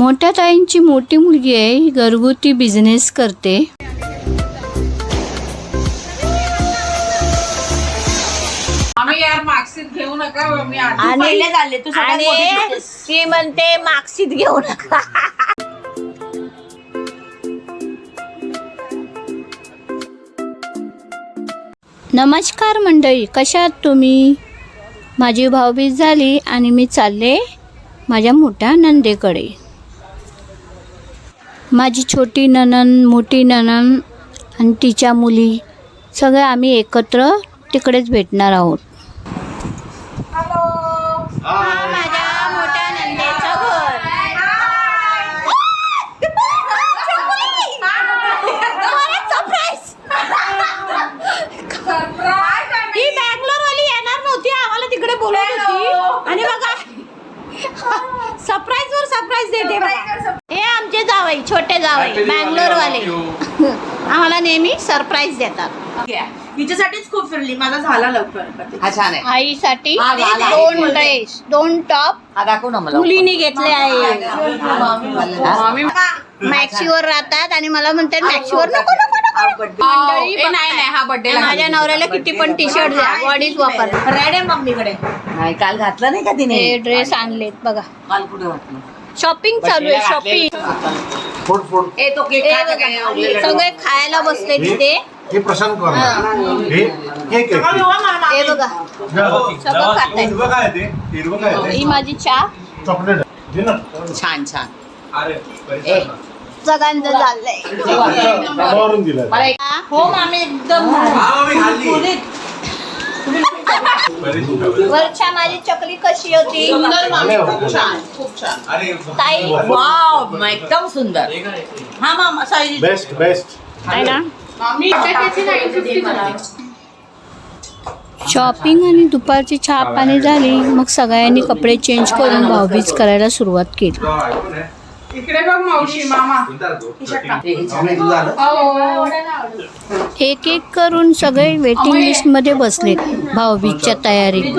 मोठ्या ताईंची मोठी मुलगी आहे. ही घरगुती बिझनेस करते. आम्ही यार मार्कशीट घेऊ नका मी आधी आणि तू म्हणते मार्कशीट घेऊ नका. नमस्कार मंडळी कशा आहात तुम्ही? माझी भाऊबीज झाली आणि मी चालले माझ्या मोठ्या नंदेकडे. माझी छोटी ननन मोठी ननन आणि तिच्या मुली सगळे आम्ही एकत्र तिकडेच भेटणार आहोत. माझ्या मोठ्या नंदेचं घर. ही बँगलोर वाली येणार नव्हती आम्हाला तिकडे बोलवत होती. आणि बघा सरप्राईज वर सरप्राईज देते बघा. हे आमचे जावई छोटे जावई बँगलोर वाले आम्हाला नेहमी सरप्राईज देतात. हिच्यासाठीच खूप फिरली माझा झाला लवकर. हा छान आहे. आईसाठी हा. दोन ड्रेस दोन टॉप हा दाखव ना मला. मुलीने घेतले आहे. मामी मॅक्सीवर राहतात आणि मला म्हणतात मॅक्सीवर नको नको नको. मंडळी ए, नाही नाही हा बर्थडे माझ्या नवऱ्याला किती पण टी शर्ट द्या बॉडीज वापर. रेड आहे मम्मीकडे. नाही काल घातला नाही का तिने? हे ड्रेस आणलेत बघा. काल कुठे घातलं? शॉपिंग चालू आहे शॉपिंग फोड फोड ए तो केक हे बघा, आवडलेलं? सगळे खायला बसले तिथे. हे प्रशांत हे. हे केक. हे बघा. सगळं खात हिरवं काय आहे ते? हिरवं काय आहे ही माझी चहा. चॉकलेट. आहे. घे ना. छान छान. ए सगळ्यांचं चाललंय कामावरून दिलं. मला एक हो मामी एकदम वरच्या माझी चकली कशी होती? सुंदर मामी खूप. छान खूप छान. ताई. वाव एकदम सुंदर. हा मामा साईज बेस्ट बेस्ट आहे ना? मामी शॉपिंग आणि दुपारची चहा पाणी झाली मग सगळ्यांनी कपडे चेंज करून भाऊबीज करायला सुरुवात केली. इकडे बघ मावशी मामा. एक एक करून सगळे वेटिंग भाऊबीजच्या तयारीत.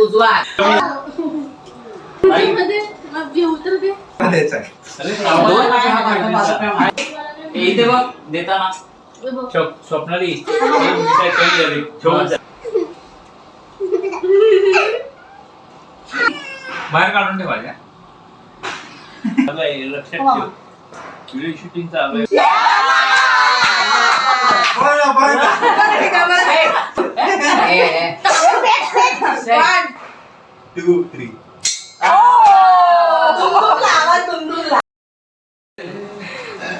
उजवा इथे बघ देताना. स्वप- स्वप्नाली हे मिठाई कमी झाली ठेवा. बाहेर काढून ठेवायच्या लक्षात ठेव व्हिडिओ शूटिंग चालू आहे ए, ए. टू थ्री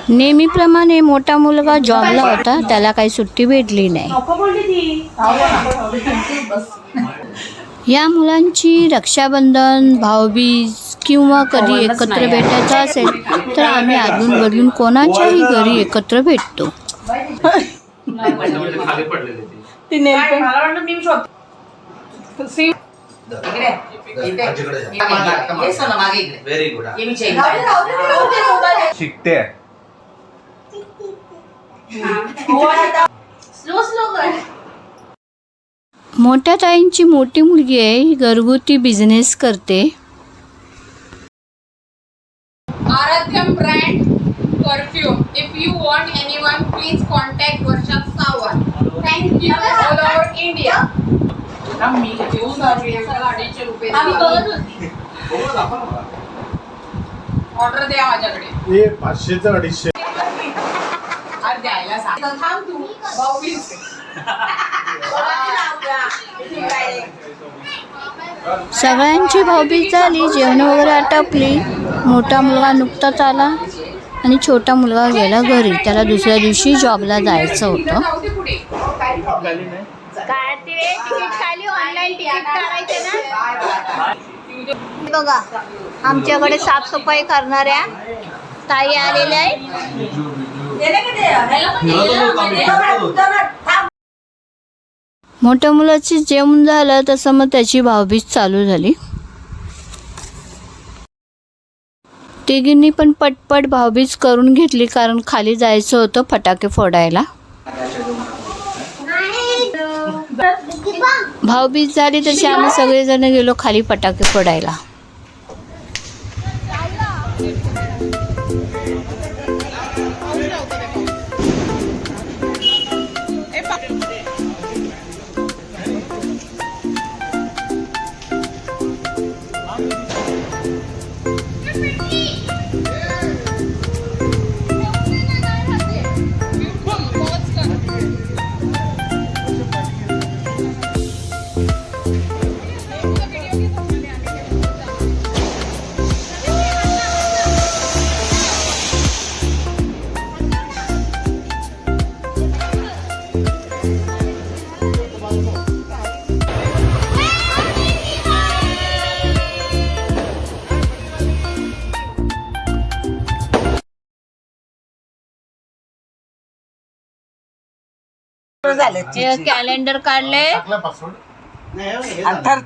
नेहमीप्रमाणे मोठा मुलगा जॉबला होता त्याला काही सुट्टी भेटली नाही या मुलांची रक्षाबंधन भाऊबीज किंवा कधी एकत्र भेटायचं असेल तर आम्ही अजून बदलून कोणाच्याही घरी एकत्र भेटतो. म्हणजे खाली पडलेले ते मला वाटलं मी शोध सी इकडे इथे. हे सोनं मागे इकडे व्हेरी गुड हे मी change आहे. शिकते स्लो स्लो कर मोठ्या ताईंची मोठी मुलगी आहे. ही घरगुती बिझनेस करते. Aratyam brand perfume. If you want anyone, please contact Varsha Sawant. Thank you. All over India. हा, मी घेऊन अडीचशे रुपये आम्ही बघत होती. ऑर्डर द्या माझ्याकडे. हे पाचशेचं अडीचशे. आज द्यायला सांग. थांब तू. बावीस सगळ्यांची भाऊबीज झाली जेवण वगैरे आटपली. मोठा मुलगा नुकताच आला आणि छोटा मुलगा गेला घरी. त्याला दुसऱ्या दिवशी जॉबला जायचं होतं. बघा आमच्याकडे साफसफाई करणाऱ्या ताई आलेल्या आहेत. मोठ्या मुलाची जेवण झालं तसं मग त्याची भाऊबीज चालू झाली. तिघींनी पण पटपट भाऊबीज करून घेतली कारण खाली जायचं होतं फटाके फोडायला. भाऊबीज झाली तशी आम्ही सगळेजण गेलो खाली फटाके फोडायला. कॅलेंडर काढले.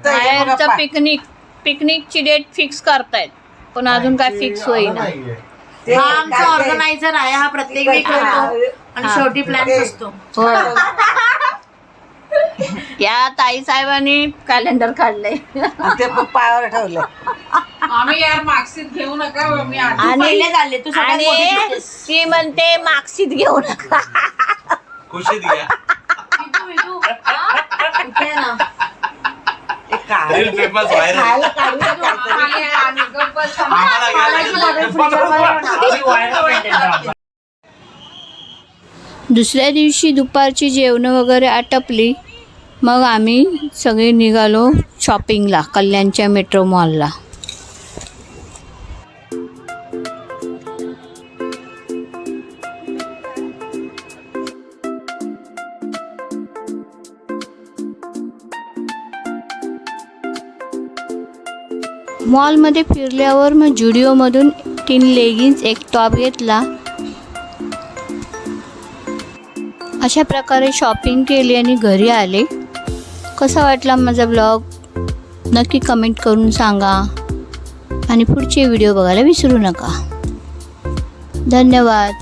बाहेरचं पिकनिक पिकनिकची डेट फिक्स करतायत. पण अजून काय फिक्स होईना. नाहीये. हा आमचा ऑर्गनायझर आहे हा प्रत्येक वेळी करतो आणि शेवटी प्लॅन असतो. या ताई साहेबांनी कॅलेंडर काढले ते पायावर ठेवलं आम्ही यार मार्कशीट घेऊ नका मी आधी तू आणि पहिले झाले. तू आणि. ती म्हणते मार्कशीट घेऊ नका. खुशीत घ्या ना. Reel viral. आम्हाला घ्यायला दुसऱ्या दिवशी दुपारची जेवणं वगैरे आटपली मग आम्ही सगळे निघालो शॉपिंगला कल्याणच्या मेट्रो मॉलला मॉलमध्ये फिरल्यावर मग जुडिओमधून तीन लेगिन्स एक टॉप घेतला. अशा प्रकारे शॉपिंग केली आणि घरी आले. कसा वाटला माझा ब्लॉग? नक्की कमेंट करून सांगा. आणि पुढचे व्हिडिओ बघायला विसरू नका. धन्यवाद.